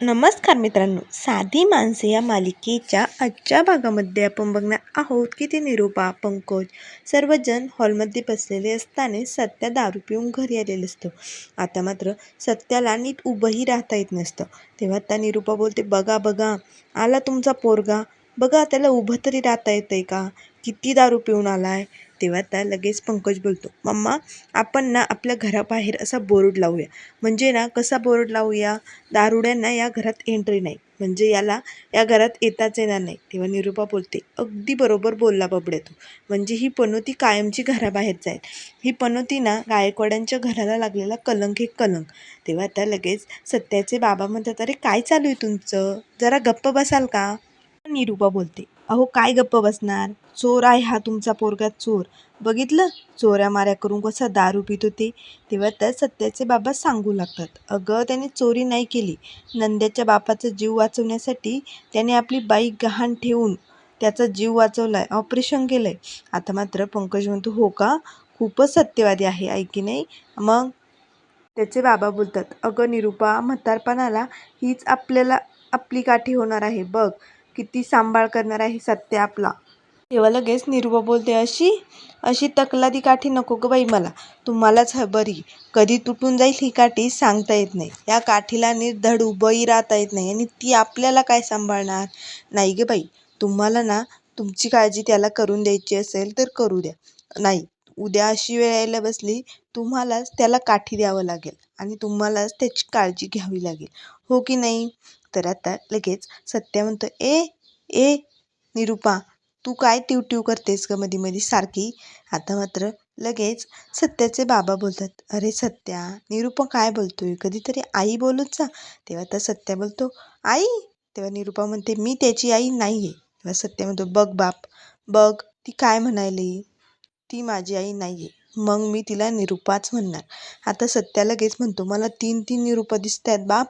नमस्कार मित्रांनो. साधी माणसे या मालिकेच्या आजच्या भागामध्ये आपण बघणार आहोत की ते निरूपा पंकज सर्वजण हॉलमध्ये बसलेले असताना सत्या दारू पिऊन घरी आलेलं असतं. आता मात्र सत्याला नीट उभंही राहता येत नसतं. तेव्हा त्या निरूपा बोलते बघा बघा आला तुमचा पोरगा. बघा त्याला उभं तरी राहता येतं आहे का? किती दारू पिऊन आला आहे तेव्हा त्या लगेच पंकज बोलतो मम्मा आपण ना आपल्या घराबाहेर असा बोर्ड लावूया. म्हणजे ना कसा बोर्ड लावूया? दारुड्यांना या घरात एंट्री नाही. म्हणजे याला या घरात येताच येणार नाही. तेव्हा निरूपा बोलते अगदी बरोबर बोलला बबडे तू. म्हणजे ही पनोती कायमची घराबाहेर जाईल. ही पनोती ना गायकवाड्यांच्या घराला लागलेला कलंक हे कलंक. तेव्हा त्या लगेच सत्याचे बाबा म्हणतात अरे काय चालू आहे तुमचं? जरा गप्प बसाल का? निरूपा बोलते अहो काय गप्प बसणार? चोर आहे हा तुमचा पोरगा चोर. बघितलं? चोऱ्या माऱ्या करून कसा दारू पित होते. तेव्हा त्या सत्याचे बाबा सांगू लागतात. अगं त्याने चोरी नाही केली. नंद्याच्या बापाचा जीव वाचवण्यासाठी त्याने आपली बाईक गहाण ठेवून त्याचा जीव वाचवलाय. ऑपरेशन केलंय. आता मात्र पंकज म्हणतो हो का? खूपच सत्यवादी आहे ऐकी नाही? मग त्याचे बाबा बोलतात अगं निरूपा म्हातारपणाला हीच आपल्याला आपली काठी होणार आहे. बघ किती सांभाळ करणार आहे सत्य आपला. तेव्हा लगेच निर्व बोलते अशी अशी तकलादी काठी नको ग बाई मला. तुम्हालाच ह बरी. कधी तुटून जाईल ही काठी सांगता येत नाही. या काठीला निर्धड उभंही राहता येत नाही आणि ती आपल्याला काय सांभाळणार? नाही गे बाई. तुम्हाला ना तुमची काळजी त्याला करून द्यायची असेल तर करू द्या. नाही उद्या अशी वेळ यायला बसली तुम्हालाच त्याला काठी द्यावं लागेल आणि तुम्हालाच त्याची काळजी घ्यावी लागेल. हो की नाही? तर आता लगेच सत्या म्हणतो ए ए निरूपा तू काय ट्यू टिव करतेस ग मधी मधी सारखी? आता मात्र लगेच सत्याचे बाबा बोलतात अरे सत्या निरूपा काय बोलतोय? कधीतरी आई बोलूच जा. तेव्हा तर सत्या बोलतो आई? तेव्हा निरूपा म्हणते मी त्याची आई नाही आहे तेव्हा सत्या म्हणतो बघ बाप बघ ती काय म्हणाली ती माझी आई नाही आहे मग मी तिला निरूपाच म्हणणार. आता सत्या लगेच म्हणतो मला तीन तीन निरूपा दिसत आहेत बाप.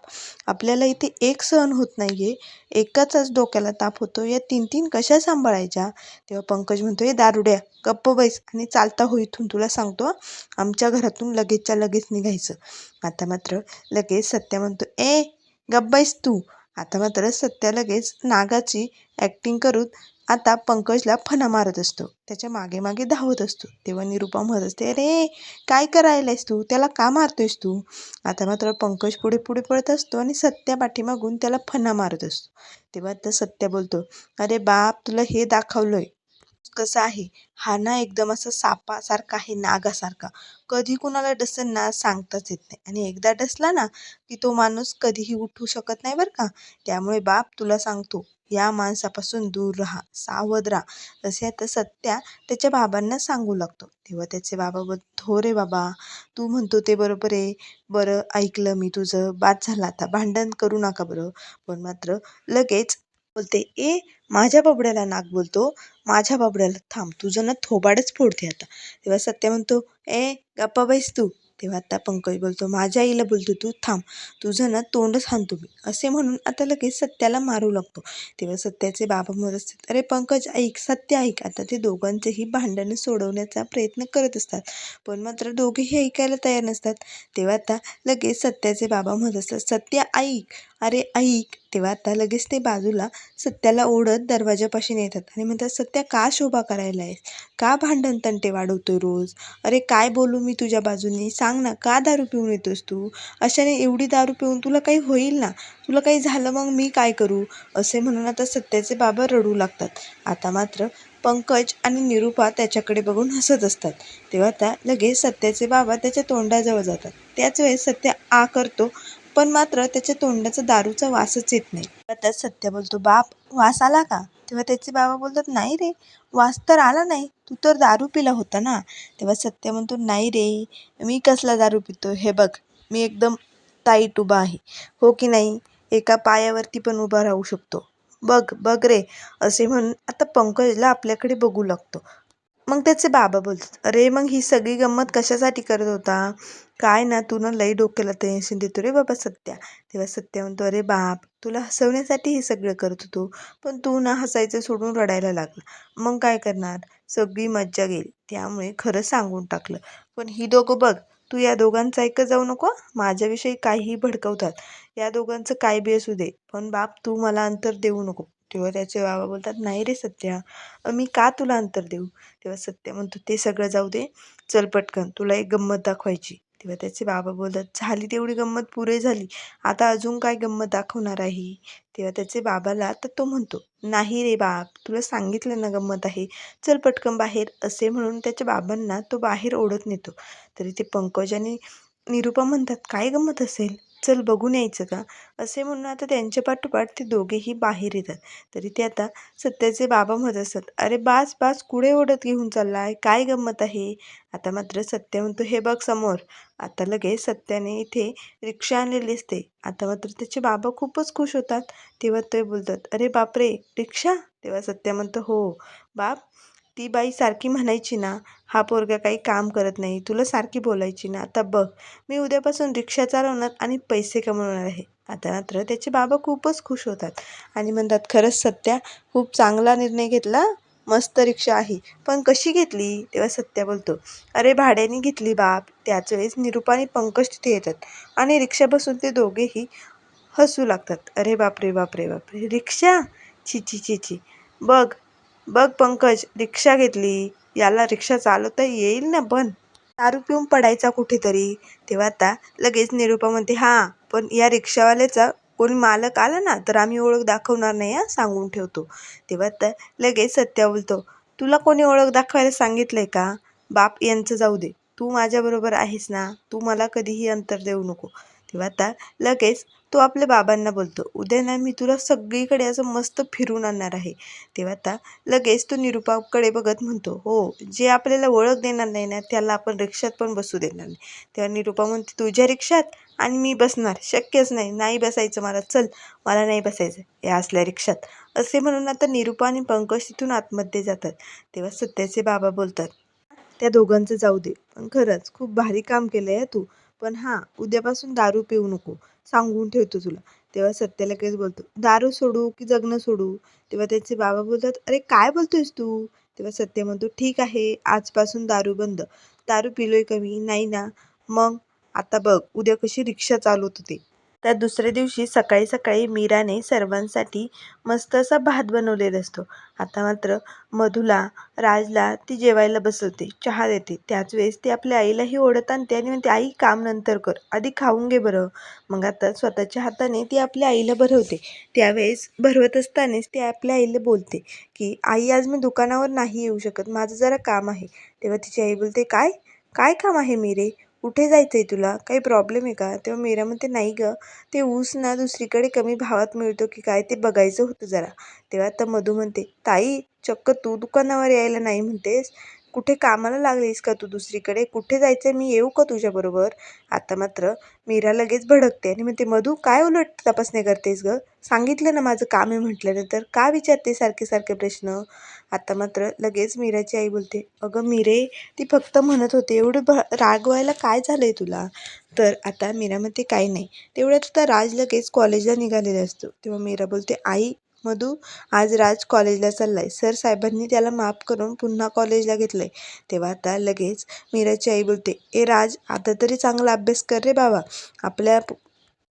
आपल्याला इथे एक सहन होत नाही आहे एकाचाच डोक्याला ताप होतो. या तीन तीन कशा सांभाळायच्या? तेव्हा पंकज म्हणतो हे दारुड्या गप्प बैस आणि चालता हो इथून. तुला सांगतो आमच्या घरातून लगेचच्या लगेच निघायचं. आता मात्र लगेच सत्या म्हणतो ए गप्प बैस तू. आता मात्र सत्या लगेच नागाची ॲक्टिंग करून आता पंकजला फणा मारत असतो. त्याच्यामागे मागे धावत असतो. तेव्हा निरूपा म्हणत असते अरे काय करायलायस तू? त्याला का मारतोयस तू? आता मात्र पंकज पुढे पुढे पळत असतो आणि सत्या पाठीमागून त्याला फणा मारत असतो. तेव्हा आता सत्या बोलतो अरे बाप तुला हे दाखवलंय. कसं आहे? हा ना एकदम असं सापासारखा आहे नागासारखा. कधी कुणाला डसेल ना सांगताच येत नाही. आणि एकदा डसला ना की तो माणूस कधीही उठू शकत नाही बरं का. त्यामुळे बाप तुला सांगतो या माणसापासून दूर राहा सावध राहा. असे आता सत्या त्याच्या बाबांना सांगू लागतो. तेव्हा त्याचे बाबा बोल हो रे बाबा तू म्हणतो ते बरोबर आहे. बरं ऐकलं मी तुझं. बाद झालं आता. भांडण करू नका बरं. पण मात्र लगेच बोलते ए माझ्या बाबड्याला नाक बोलतो माझ्या बाबड्याला थांब तुझं ना थोबाडच फोडते आता. तेव्हा सत्या म्हणतो ए गप्पा बैस तू. तेव्हा आता पंकज बोलतो माझ्या आईला बोलतो तू थांब तुझं ना तोंडच हाणतो मी. असे म्हणून आता लगेच सत्याला मारू लागतो. तेव्हा सत्याचे बाबा म्हणत असतात अरे पंकज ऐक सत्य ऐक. आता ते दोघांचेही भांडणं सोडवण्याचा प्रयत्न करत असतात पण मात्र दोघेही ऐकायला तयार नसतात. तेव्हा आता लगेच सत्याचे बाबा म्हणत असतात सत्य ऐक अरे ऐक. तेव्हा आता लगेच ते बाजूला सत्याला ओढत दरवाजापाशी नेतात आणि म्हणतात सत्या का शोभा करायला आहेस? का भांडण तंटे वाढवतोय रोज? अरे काय बोलू मी तुझ्या बाजूने? सांग ना का दारू पिऊन येतोस तू? अशाने एवढी दारू पिऊन तुला काही होईल ना? तुला काही झालं मग मी काय करू? असे म्हणून आता सत्याचे बाबा रडू लागतात. आता मात्र पंकज आणि निरूपा त्याच्याकडे बघून हसत असतात. तेव्हा त्या लगेच सत्याचे बाबा त्याच्या तोंडाजवळ जातात. त्याच वेळेस सत्य आ करतो पण मात्र त्याच्या तोंडाचा दारूचा वासच येत नाही. आता सत्य बोलतो बाप. वास आला का? तेव्हा त्याचे बाबा बोलतात नाही रे. वास तर आला नाही. तू तर दारू पिला होता ना. तेव्हा सत्य म्हणतो नाही रे. मी कसला दारू पितो? हे बघ. मी एकदम ताईट उभा आहे. हो की नाही? एका पायावरती पण उभा राहू शकतो. बघ बघ रे. असे म्हणून आता पंकजला आपल्याकडे बघू लागतो. मग त्याचे बाबा बोलतात अरे मग ही सगळी गंमत कशासाठी करत होता? काय ना तू ना लई डोक्याला टेन्शन देतो रे बाबा सत्या. तेव्हा सत्या म्हणतो अरे बाप तुला हसवण्यासाठी हे सगळं करत होतो पण तू ना हसायचं सोडून रडायला लागला. मग काय करणार? सगळी मज्जा गेली. त्यामुळे खरं सांगून टाकलं. पण ही दोघं बघ तू या दोघांचं ऐकत जाऊ नको माझ्याविषयी काहीही भडकवतात. या दोघांचं काय बी असू दे पण बाप तू मला अंतर देऊ नको. तेव्हा त्याचे बाबा बोलतात नाही रे सत्या मी का तुला अंतर देऊ? तेव्हा सत्या म्हणतो ते सगळं जाऊ दे चल पटकन तुला एक गंमत दाखवायची. तेव्हा त्याचे बाबा बोलतात झाली तेवढी गंमत पुरे झाली. आता अजून काय गंमत दाखवणार आहे? तेव्हा त्याचे बाबाला तर तो म्हणतो नाही रे बाप तुला सांगितलं ना गंमत आहे. चल पटकन बाहेर असे म्हणून त्याच्या बाबांना तो बाहेर ओढत नेतो. तरी ते पंकज आणि निरुपा म्हणतात काय गंमत असेल? चल बघून यायचं का? असे म्हणून आता त्यांच्या पाठोपाठ ते दोघेही बाहेर येतात. तरी ते आता सत्याचे बाबा म्हणत असतात अरे बास बास कुठे ओढत घेऊन चालला आहे काय गंमत आहे? आता मात्र सत्य म्हणतो हे बघ समोर. आता लगेच सत्याने इथे रिक्षा आणलेली असते. आता मात्र त्याचे बाबा खूपच खुश होतात तेव्हा ते बोलतात अरे बापरे रिक्षा? तेव्हा सत्य म्हणतो हो. बाप ती बाई सारखी म्हणायची ना हा पोरगा काही काम करत नाही तुला सारखी बोलायची ना. आता बघ मी उद्यापासून रिक्षा चालवणार आणि पैसे कमवणार आहे. आता मात्र त्याचे बाबा खूपच खुश होतात आणि म्हणतात खरंच सत्या खूप चांगला निर्णय घेतला. मस्त रिक्षा आहे. पण कशी घेतली? तेव्हा सत्या बोलतो अरे भाड्याने घेतली बाप. त्याच वेळेस निरुपा पंकज तिथे येतात आणि रिक्षा बसून ते दोघेही हसू लागतात. अरे बापरे बापरे बापरे. रिक्षा? छी छी छी छी. बघ बघ पंकज रिक्षा घेतली. याला रिक्षा चालवता येईल ना पण? दारू पिऊन पडायचा कुठेतरी. तेव्हा आता लगेच निरुपा म्हणते हां पण या रिक्षावाल्याचा कोणी मालक आला ना तर आम्ही ओळख दाखवणार नाही हां सांगून ठेवतो. तेव्हा आता लगेच सत्या बोलतो तुला कोणी ओळख दाखवायला सांगितलंय का? बाप यांचं जाऊ दे. तू माझ्याबरोबर आहेस ना. तू मला कधीही अंतर देऊ नको. तेव्हा आता लगेच तो आपल्या बाबांना बोलतो उद्या ना मी तुला सगळीकडे असं मस्त फिरून आणणार आहे. तेव्हा आता लगेच तो निरुपाकडे बघत म्हणतो हो जे आपल्याला ओळख देणार नाही ना त्याला आपण रिक्षात पण बसू देणार नाही. तेव्हा निरुपा म्हणते तुझ्या रिक्षात आणि मी बसणार शक्यच नाही नाही बसायचं मला चल मला नाही बसायचं या असल्या रिक्षात. असे म्हणून आता निरुपा आणि पंकज तिथून आतमध्ये जातात. तेव्हा सत्याचे बाबा बोलतात त्या दोघांचं जाऊ दे पण खरंच खूप भारी काम केलं आहे तू पण हां उद्यापासून दारू पिऊ नको सांगून ठेवतो तुला. तेव्हा सत्य लगेच बोलतो दारू सोडू की जगणं सोडू? तेव्हा त्याचे बाबा बोलतात अरे काय बोलतोयस तू? तेव्हा सत्य म्हणतो ठीक आहे आजपासून दारू बंद. दारू पिलोय कमी. नाही ना. मग आता बघ उद्या कशी रिक्षा चालवत होते त्या दुसऱ्या दिवशी सकाळी सकाळी मीराने सर्वांसाठी मस्त असा भात बनवलेला असतो. आता मात्र मधुला राजला ती जेवायला बसवते चहा देते. त्याच वेळेस ती आपल्या आईलाही ओढत आणते आणि म्हणते आई काम नंतर कर. आधी खाऊन घे बरं. मग आता स्वतःच्या हाताने ती आपल्या आईला भरवते. त्यावेळेस भरवत असतानाच ती आपल्या आईला बोलते की आई आज मी दुकानावर नाही येऊ शकत. माझं जरा काम आहे. तेव्हा तिची आई बोलते काय? काय काम आहे मीरे? कुठे जायचं आहे तुला? काही प्रॉब्लेम आहे का? तेव्हा मीरा म्हणते नाही गं. ते ऊस ना दुसरीकडे कमी भावात मिळतो की काय ते बघायचं होतं जरा. तेव्हा आता मधू म्हणते ताई चक्क तू दुकानावर यायला नाही म्हणतेस? कुठे कामाला लागलीस का तू दुसरीकडे? कुठे जायचं आहे मी येऊ का तुझ्याबरोबर आता मात्र मीरा लगेच भडकते आणि म्हणते मधू काय उलट तपासणी करतेस गं? सांगितलं ना माझं काम आहे म्हटल्यानंतर. का विचारते सारखे सारखे प्रश्न? आता मात्र लगेच मीराची आई बोलते अगं मीरे ती फक्त म्हणत होते एवढं भ रागवायला काय झालं आहे तुला? तर आता मीरा म्हणते काही नाही. तेवढ्यात आता राज लगेच कॉलेजला निघालेला असतो. तेव्हा मीरा बोलते आई मधू आज राज कॉलेजला चाललाय. सर साहेबांनी त्याला माफ करून पुन्हा कॉलेजला घेतलंय. तेव्हा आता लगेच मीराची आई बोलते ए राज आता तरी चांगला अभ्यास कर रे बाबा. आपल्या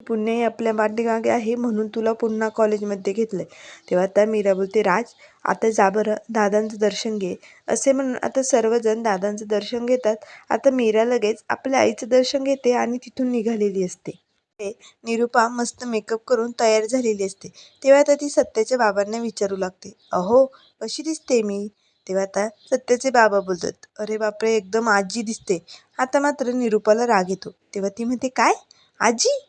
पुण्याही आपल्या पाठीमागे आहे म्हणून तुला पुन्हा कॉलेजमध्ये घेतलंय. तेव्हा आता मीरा बोलते राज आता जा बरं दादांचं दर्शन घे. असे म्हणून आता सर्वजण दादांचं दर्शन घेतात. आता मीरा लगेच आपल्या आईचं दर्शन घेते आणि तिथून निघालेली असते. निरुपा मस्त मेकअप करून तयार झालेली असते. तेव्हा आता ती सत्याच्या बाबांना विचारू लागते. अहो कशी दिसते मी? तेव्हा आता सत्याचे बाबा बोलतात. अरे बापरे एकदम आजी दिसते. आता मात्र निरुपाला राग येतो. तेव्हा ती म्हणते काय? आजी?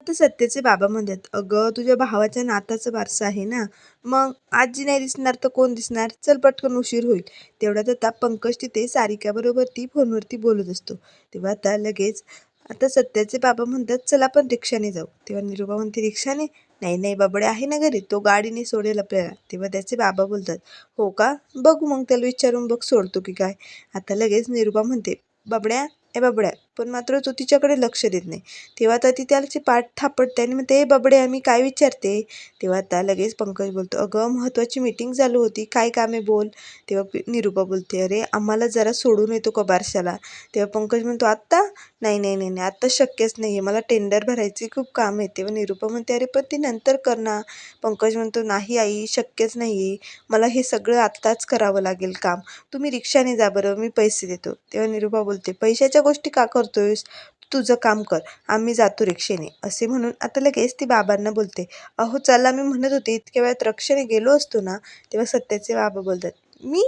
आता सत्याचे बाबा म्हणतात अगं तुझ्या भावाच्या नाताचं वारसा आहे ना? मग आजी नाही दिसणार तर कोण दिसणार? चल पटकन उशीर होईल. तेवढ्यात आता पंकज तिथे सारिकाबरोबर ती फोनवरती बोलत असतो. तेव्हा आता लगेच आता सत्याचे बाबा म्हणतात चल आपण रिक्षाने जाऊ. तेव्हा निरुपा म्हणते रिक्षाने? नाही नाही बाबडे आहे ना घरी. तो गाडीने सोडेल आपल्याला. तेव्हा त्याचे बाबा बोलतात हो का? बघू मग त्याला विचारून बघ सोडतो की काय. आता लगेच निरुपा म्हणते बाबड्या ए बाबड्या पण मात्र तो तिच्याकडे लक्ष देत नाही. तेव्हा आता ती त्याची पाठ थापडते आणि म्हणते ते बबडे आम्ही काय विचारते? तेव्हा आता लगेच पंकज बोलतो अगं महत्त्वाची मीटिंग चालू होती. काय काम आहे बोल. तेव्हा निरुपा निरूपा बोलते अरे आम्हाला जरा सोडून येतो का बारशाला? तेव्हा पंकज म्हणतो आत्ता? नाही नाही नाही नाही आत्ता शक्यच नाही आहे मला टेंडर भरायचे खूप काम आहे. तेव्हा निरूपा म्हणते अरे पण ती नंतर कर ना. पंकज म्हणतो नाही आई शक्यच नाही आहे मला हे सगळं आत्ताच करावं लागेल काम. तुम्ही रिक्षाने जा बरं मी पैसे देतो. तेव्हा निरूपा बोलते पैशाच्या गोष्टी का करतोयस तुझं काम कर आम्ही जातो रिक्षेने असे म्हणून आता लगेच ती बाबांना बोलते. अहो चला मी म्हणत होते इतक्या वेळात रक्षेने गेलो असतो ना तेव्हा सत्याचे बाबा बोलतात मी?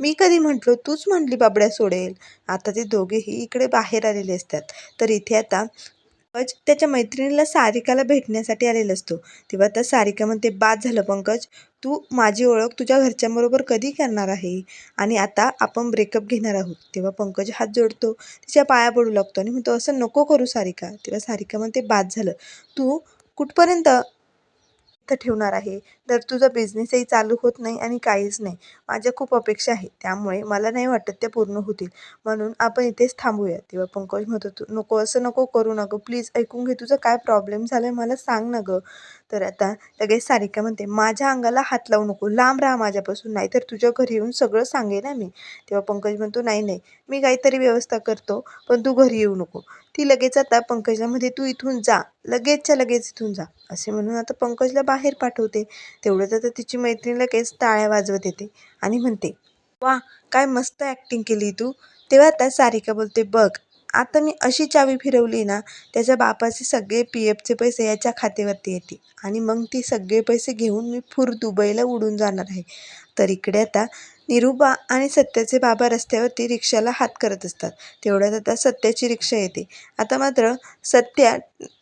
मी कधी म्हटलो? तूच म्हटली बाबड्या सोडेल. आता ते दोघेही इकडे बाहेर आलेले असतात. तर इथे आता पंकज त्याच्या मैत्रिणीला सारिकाला भेटण्यासाठी आलेला असतो. तेव्हा त्या सारिका म्हणते बाद झालं पंकज तू माझी ओळख तुझ्या घरच्यांबरोबर कधी करणार आहे? आणि आता आपण ब्रेकअप घेणार आहोत. तेव्हा पंकज हात जोडतो तिच्या पाया पडू लागतो आणि म्हणतो असं नको करू सारिका. तेव्हा सारिका म्हणते बाद झालं. तू कुठपर्यंत ठेवणार आहे? तर तुझा बिझनेसही चालू होत नाही आणि काहीच नाही. माझ्या खूप अपेक्षा आहेत. त्यामुळे मला नाही वाटत त्या पूर्ण होतील. म्हणून आपण इथेच थांबूया तेव्हा पंकज म्हणतो तू नको असं नको करू नको. प्लीज ऐकून घे तुझं काय प्रॉब्लेम झाला आहे मला सांग ना गं. तर आता लगेच सारिका म्हणते माझ्या अंगाला हात लावू नको. लांब राहा माझ्यापासून. नाही तर तुझ्या घरी येऊन सगळं सांगेन ना मी. तेव्हा पंकज म्हणतो नाही नाही. मी काहीतरी व्यवस्था करतो पण तू घरी येऊ नको. ती लगेच आता पंकजला म्हणते तू इथून जा. लगेचच्या लगेच इथून जा. असे म्हणून आता पंकजला बाहेर पाठवते. तेवढ्यात आता तिची मैत्रीण लगेच टाळ्या वाजवत येते आणि म्हणते वा काय मस्त ॲक्टिंग केली तू. तेव्हा आता सारिका बोलते बघ आता मी अशी चावी फिरवली ना त्याच्या बापाचे सगळे पी एफचे पैसे याच्या खात्यावरती येतील आणि मग ती सगळे पैसे घेऊन मी फुर दुबईला उडून जाणार आहे. तर इकडे आता निरूपा आणि सत्याचे बाबा रस्त्यावरती रिक्षाला हात करत असतात. तेवढ्यात आता सत्याची रिक्षा येते. आता मात्र सत्या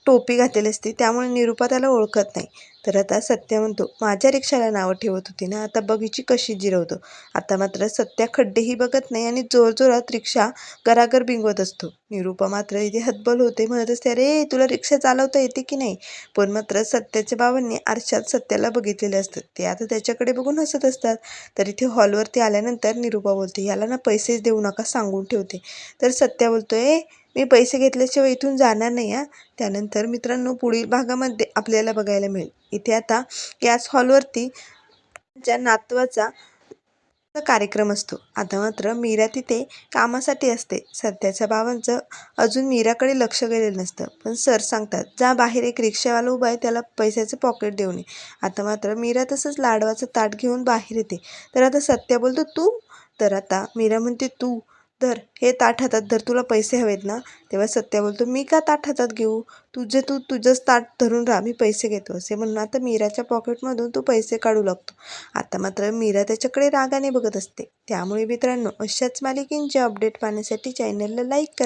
टोपी घातलेली असते त्यामुळे निरूपा त्याला ओळखत नाही. तर आता सत्या म्हणतो माझ्या रिक्षाला नावं ठेवत होती ना आता बगीची कशी जिरवतो. आता मात्र सत्या खड्डेही बघत नाही आणि जोरजोरात रिक्षा घराघर बिंगवत असतो. निरूपा मात्र इथे हतबल होते म्हणत असते अरे तुला रिक्षा चालवता येते की नाही? पण मात्र सत्याच्या बाबांनी आरशात सत्याला बघितलेले असतात ते आता त्याच्याकडे बघून हसत असतात. तर इथे हॉलवरती आल्यानंतर निरूपा बोलते याला ना पैसेच देऊ नका सांगून ठेवते. तर सत्या बोलतोय मी पैसे घेतल्याशिवाय इथून जाणार नाही हा. त्यानंतर मित्रांनो पुढील भागामध्ये आपल्याला बघायला मिळेल. इथे आता याच हॉलवरती ज्या नातवाचा कार्यक्रम असतो. आता मात्र मीरा तिथे कामासाठी असते. सध्याच्या बाबांचं अजून मीराकडे लक्ष गेलेलं नसतं. पण सर सांगतात जा बाहेर एक रिक्षावाला उभा आहे त्याला पैशाचं पॉकेट देऊन ये. आता मात्र मीरा तसंच लाडवाचं ताट घेऊन बाहेर येते. तर आता सत्या बोलतो तू? तर आता मीरा म्हणते तू धर हे ताट हातात धर तुला पैसे हवेत ना? तेव्हा सत्या बोलतो मी का ताट हातात घेऊ? तुझे तू तुझंच ताट धरून राहा मी पैसे घेतो. असे म्हणून आता मीराच्या पॉकेटमधून तू पैसे काढू लागतो. आता मात्र मीरा त्याच्याकडे रागाने बघत असते. त्यामुळे मित्रांनो अशाच मालिकेंचे अपडेट पाहण्यासाठी चॅनलला लाईक करा.